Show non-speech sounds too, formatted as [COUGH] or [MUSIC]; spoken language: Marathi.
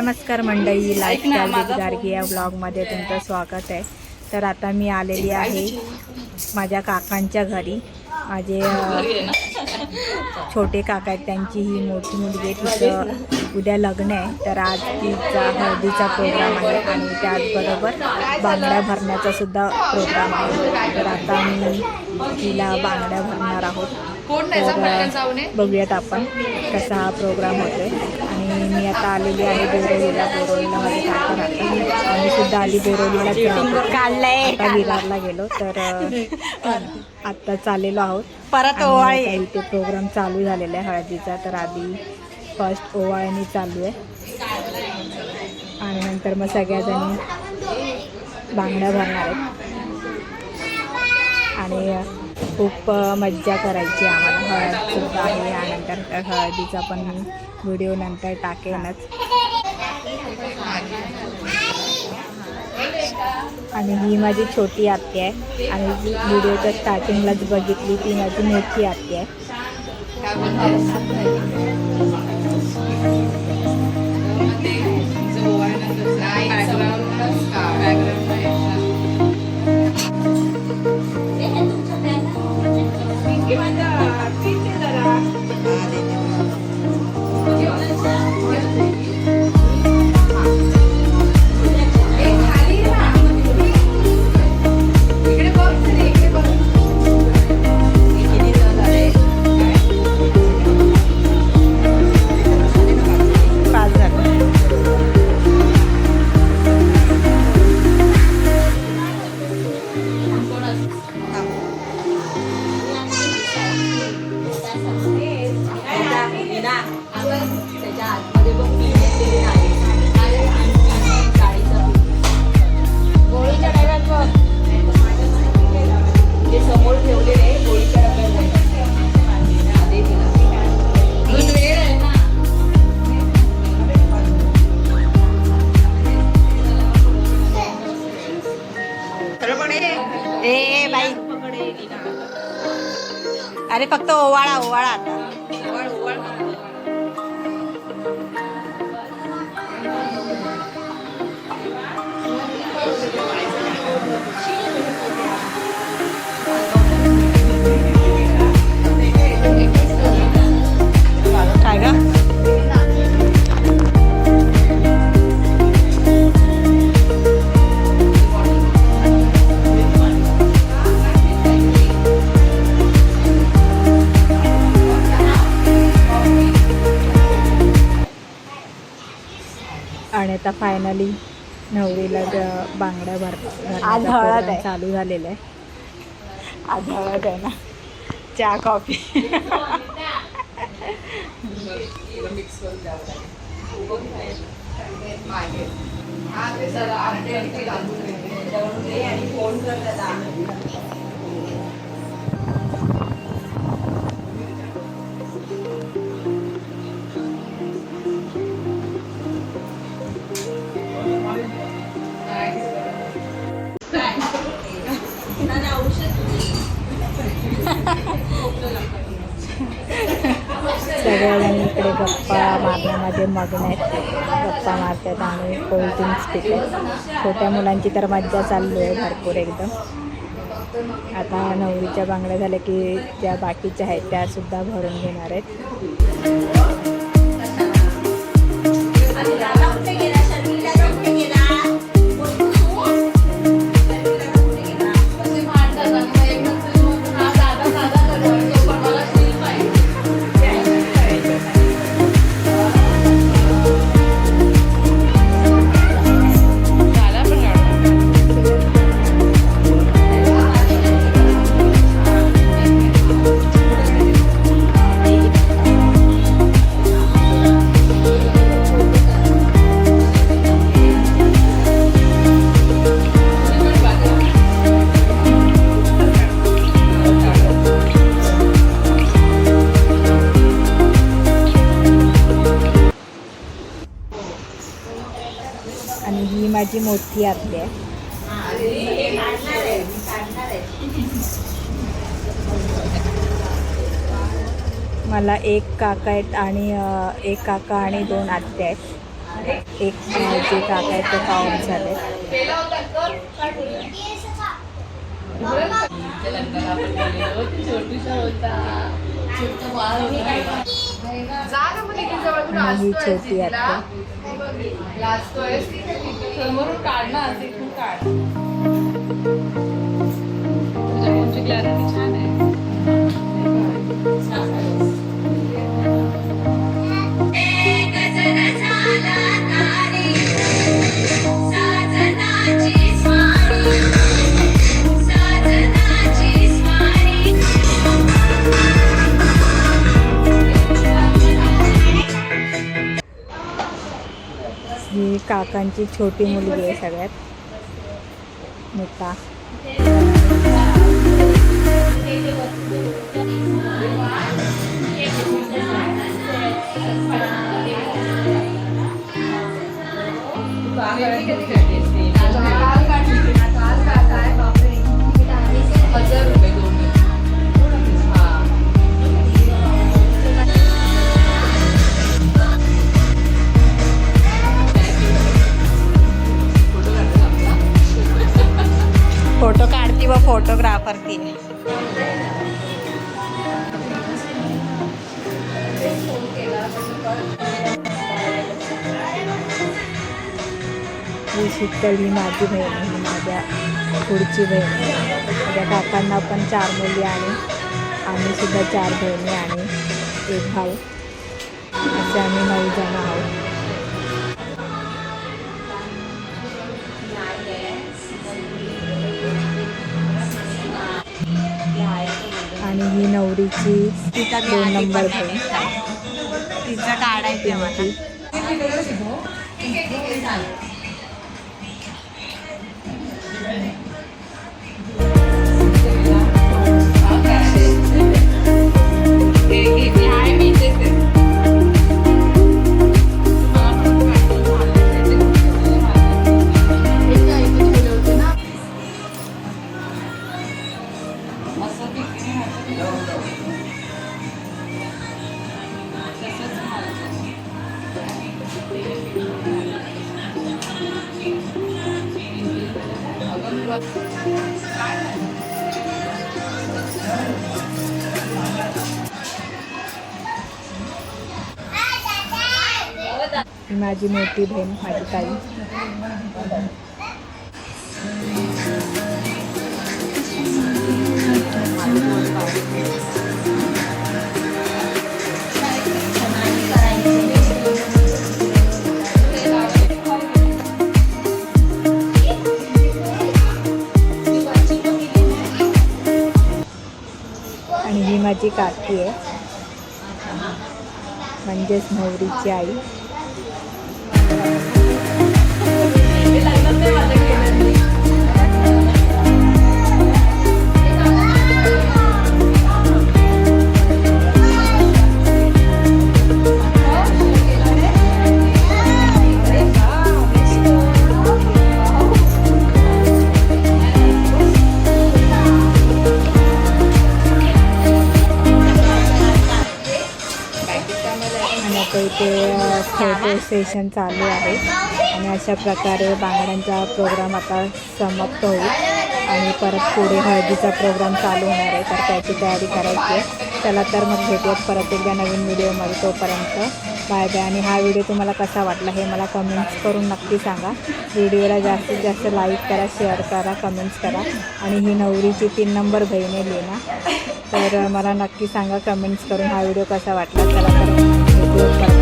नमस्कार मंडळी विथ गार्गी या ब्लॉगमध्ये तुमचं स्वागत आहे. तर आता मी आलेली आहे माझ्या काकांच्या घरी. माझे छोटे काका आहेत त्यांची ही मोठी मुलगी तिचं उद्या लग्न आहे. तर आज तिचा हळदीचा प्रोग्राम आहे आणि त्याचबरोबर बांगड्या भरण्याचा सुद्धा प्रोग्राम आहे. तर आता मी तिला बांगड्या भरणार आहोत. बघूयात आपण कसा हा प्रोग्राम होतोय. आणि मी आता आलेली आहे बोरोलीला बोरोलीला माझे काका आम्ही सुद्धा आली आता विरारला गेलो तर आत्ता चाललेलो आहोत. परत ओवाळी इथे प्रोग्राम चालू झालेला आहे हळदीचा तर आधी फर्स्ट ओवाळणी चालू आहे. आणि नंतर मग सगळ्याजणी बांगड्या भरणार आहेत. आणि खूप मज्जा करायची आम्हाला. हळदसुद्धा आहे. यानंतर हळदीचा पण मी व्हिडिओ नंतर टाकेनच. आणि ही माझी छोटी आत्ती आहे. आणि जी व्हिडिओच्या स्टार्टिंगलाच बघितली ती माझी मोठी आत्ती आहे. Hallelujah. ए ए बाई. अरे फक्त ओवाळा ओवाळा आता. आणि आता फायनली नवरीला ज- बांगड्या भर. चालू झालेला आहे. आज हळद आहे ना. चहा कॉफी [LAUGHS] सगळेजण इकडे गप्पा मारण्यामध्ये मग्न आहेत. गप्पा मारतात आणि कोल्ड्रिंक्स पितात. छोट्या मुलांची तर मज्जा चालू आहे भरपूर एकदम. आता नवरीच्या बांगड्या झाल्या की ज्या बाकीच्या आहेत त्यासुद्धा भरून घेणार आहेत. आणि ही माझी मोठी आत्या आहे. मला एक काका आहेत आणि एक काका आणि दोन आत्या आहेत. एक जे काका आहेत ते पाहून झाले. ही छोटी आत्या. समोरून काढ ना तिथून काढ. तुझ्या फोनची क्लॅरिटी छान आहे. काकांची छोटी मुलगी आहे सगळ्यात. मोठा हजार फोटो काढती व फोटोग्राफर ती. ही शीतल ही माझी बहीण ही माझ्या पुढची बहीण. माझ्या काकांना पण चार मुली आणि आम्ही सुद्धा चार बहिणी आणि एक भाऊ. असे आम्ही नऊ जण आहोत. आणि ही नवरीची दोन नंबर बहीण. तिचं काढायचं मला माझी मोठी बहीण माझी ताई. आणि ही माझी काकी आहे. म्हणजेच नवरीची आई. फोटो सेशन चालू आहे. आणि अशा प्रकारे बांगड्यांचा प्रोग्राम आता समाप्त होईल. आणि परत पुढे हळदीचा प्रोग्राम चालू होणार आहे. तर त्याची तयारी करायची आहे. चला तर मग भेटूयात परत एकदा नवीन व्हिडिओमध्ये. तोपर्यंत बाय बाय आणि हा व्हिडिओ तुम्हाला कसा वाटला हे मला कमेंट्स करून नक्की सांगा. व्हिडिओला जास्तीत जास्त लाईक करा शेअर करा कमेंट्स करा. आणि ही नवरीची तीन नंबर बहीण लेना तर मला नक्की सांगा कमेंट्स करून हा व्हिडिओ कसा वाटला. चला तर